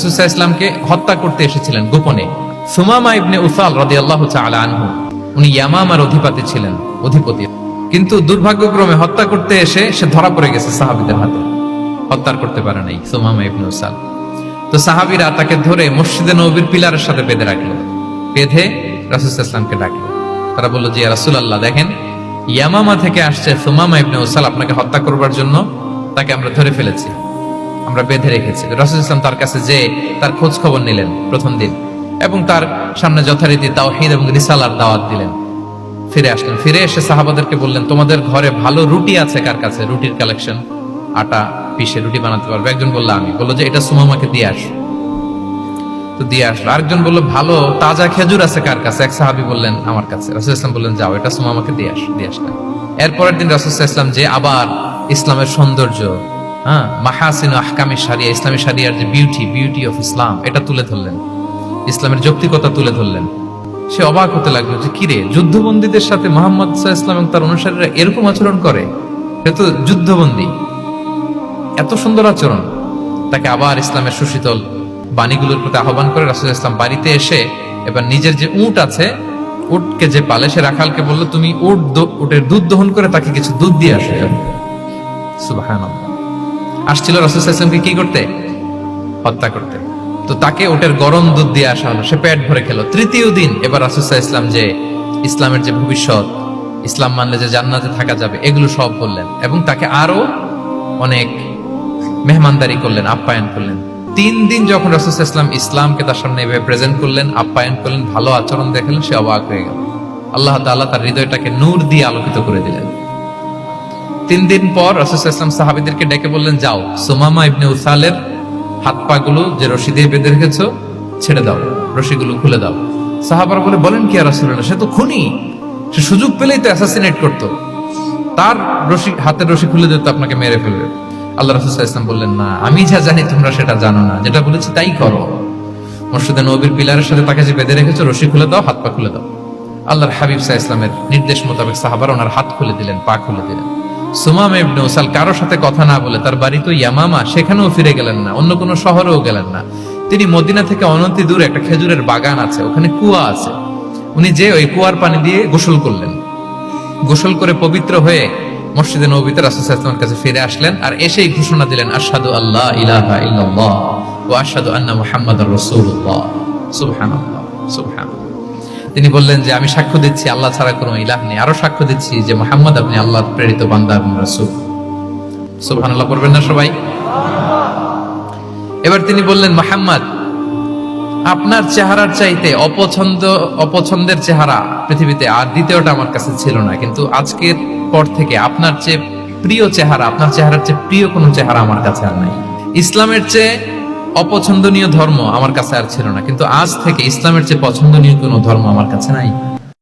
রাসূলুল্লাহ ইসলামকে হত্যা করতে এসেছিলেন গোপনে। সুমামা ইবনে উসাল রাদিয়াল্লাহু তাআলা আনহু, উনি ইয়ামামার অধিপতি ছিলেন, অধিপতি। কিন্তু দুর্ভাগ্যক্রমে হত্যা করতে এসে সে ধরা পড়ে গেছে সাহাবীদের হাতে। হত্যা করতে পারে নাই সুমামা ইবনে উসাল। তো সাহাবীরা তাকে ধরে মসজিদে নবীর পিলারের সাথে বেঁধে রাখল। বেঁধে রাসূলুল্লাহ ইসলামকে ডাকলো। তারা বলল যে রাসুল আল্লাহ দেখেন, ইয়ামামা থেকে আসছে সুমামা ইবনে উসাল আপনাকে হত্যা করবার জন্য, তাকে আমরা ধরে ফেলেছি। আমরা বেঁধে রেখেছি। রাসুল ইসলাম তার কাছে যে তার খোঁজ খবর নিলেন প্রথম দিন এবং তার সামনে যথারীতি তাওহিদ এবং রিসালার দাওয়াত দিলেন। ফিরে আসলেন। ফিরে এসে সাহাবাদেরকে বললেন, তোমাদের ঘরে ভালো রুটি আছে কার কাছে? রুটির কালেকশন আটা পিষে রুটি বানাতে পারবে? একজন বলল, আমি। বলল যে, এটা সুমামাকে দিয়ে আস। তো দিয়ে আসলো। আরেকজন বলল, ভালো তাজা খেজুর আছে কার কাছে? এক সাহাবি বললেন, আমার কাছে। রাসুল ইসলাম বললেন, যাও, এটা সুমামাকে দিয়ে আস। দিয়ে আসলেন। এরপরের দিন রাসুল ইসলাম যে আবার ইসলামের সৌন্দর্য হ্যাঁ মাহাসিন আহকামি সারিয়া ইসলামী সারিয়ার যে বিউটি বিউটি অফ ইসলাম এটা তুলে ধরলেন। ইসলামের যৌক্তিকতা তুলে ধরলেন। সে অবাক হতে লাগল যে, কিরে, যুদ্ধবন্দীদের সাথে মোহাম্মদ ইসলাম এবং তার অনুসারীরা এরকম আচরণ করে? সে তো যুদ্ধবন্দী। এত সুন্দর আচরণ। তাকে আবার ইসলামের সুশীতল বাণীগুলোর প্রতি আহ্বান করে রাসুল ইসলাম বাড়িতে এসে এবার নিজের যে উট আছে, উটকে যে পালে, সে রাখালকে বলল, তুমি উট উটের দুধ দহন করে তাকে কিছু দুধ দিয়ে আসো। সুবাহান আসছিল রাসুল ইসলামকে কি করতে? হত্যা করতে। তো তাকে ওটের গরম দুধ দিয়ে আসা হলো সে পেট ভরে খেলো। তৃতীয় দিন এবার রাসুসাহ ইসলাম যে ইসলামের যে ভবিষ্যৎ, ইসলাম মানলে যে জান্নাতে থাকা যাবে, এগুলো সব বললেন এবং তাকে আরও অনেক মেহমানদারি করলেন, আপ্যায়ন করলেন। তিন দিন যখন রাসুল ইসলাম ইসলামকে তার সামনে এভাবে প্রেজেন্ট করলেন, আপ্যায়ন করলেন, ভালো আচরণ দেখালেন, সে অবাক হয়ে গেল। আল্লাহ তাআলা তার হৃদয়টাকে নূর দিয়ে আলোকিত করে দিলেন। তিন দিন পর রাসুল ইসলাম সাহাবিদেরকে ডেকে বললেন, যাও, সুমামা ইবনে উসালের হাত পা গুলো যে রশি দিয়ে বেঁধে রেখেছো, ছেড়ে দাও, রশিগুলো খুলে দাও। সাহাবারা বলে, বলেন কি আর রাসূলুল্লাহ, সে তো খুনি, সে সুযোগ পেলেই তো অ্যাসাসিনেট করতো। তার রশি, হাতের রশি খুলে দিতে আপনাকে মেরে ফেলবে। আল্লাহ রাসূল সাল্লাল্লাহু আলাইহি ওয়াসাল্লাম বললেন, না, আমি যা জানি তোমরা সেটা জানো না, যেটা বলেছি তাই করো। মসজিদে নবীর পিলারের সাথে তাকে যে বেঁধে রেখেছো, রশি খুলে দাও, হাত পা খুলে দাও। আল্লাহর হাবিব সাহা ইসলামের নির্দেশ মোতাবেক সাহাবার ওনার হাত খুলে দিলেন, পা খুলে দিলেন। সুমাম ইবনে উসাল কারোর সাথে কথা না বলে তার বাড়ি তো ইয়ামামা, সেখানেও ফিরে গেলেন না, অন্য কোনো শহরেও গেলেন না। তিনি মদিনা থেকে অনতি দূরে একটা খেজুরের বাগান আছে, ওখানে কুয়া আছে। উনি যে ওই কুয়ার পানি দিয়ে গোসল করলেন। গোসল করে পবিত্র হয়ে মসজিদে নবীতে রাসূলের কাছে ফিরে আসলেন আর এসেই ঘোষণা দিলেন আসাদু আল্লাহ ইলাহা ইল্লাল্লাহ ওয়া আশহাদু আন্না মুহাম্মাদার রাসূলুল্লাহ। সুবহানাল্লাহ সুবহানাল্লাহ। তিনি বললেন যে, আমি সাক্ষ্য দিচ্ছি, আল্লাহ ছাড়া কোনো ইলাহ নেই। আরও সাক্ষ্য দিচ্ছি যে, মোহাম্মদ আপনি আল্লাহর প্রেরিত বান্দা এবং রাসূল। সুবহানাল্লাহ, পড়বেন না সবাই? এবার তিনি বললেন, মোহাম্মদ, আপনার চেহারার চাইতে অপছন্দ, অপছন্দের চেহারা পৃথিবীতে আর দ্বিতীয়টা আমার কাছে ছিল না। কিন্তু আজকের পর থেকে আপনার চেয়ে প্রিয় চেহারা, আপনার চেহারার চেয়ে প্রিয় কোনো চেহারা আমার কাছে আর নাই। ইসলামের চেয়ে অপছন্দনীয় ধর্ম আমার কাছে আর ছিল না। কিন্তু আজ থেকে ইসলামের চেয়ে পছন্দনীয় কোনো ধর্ম আমার কাছে নাই।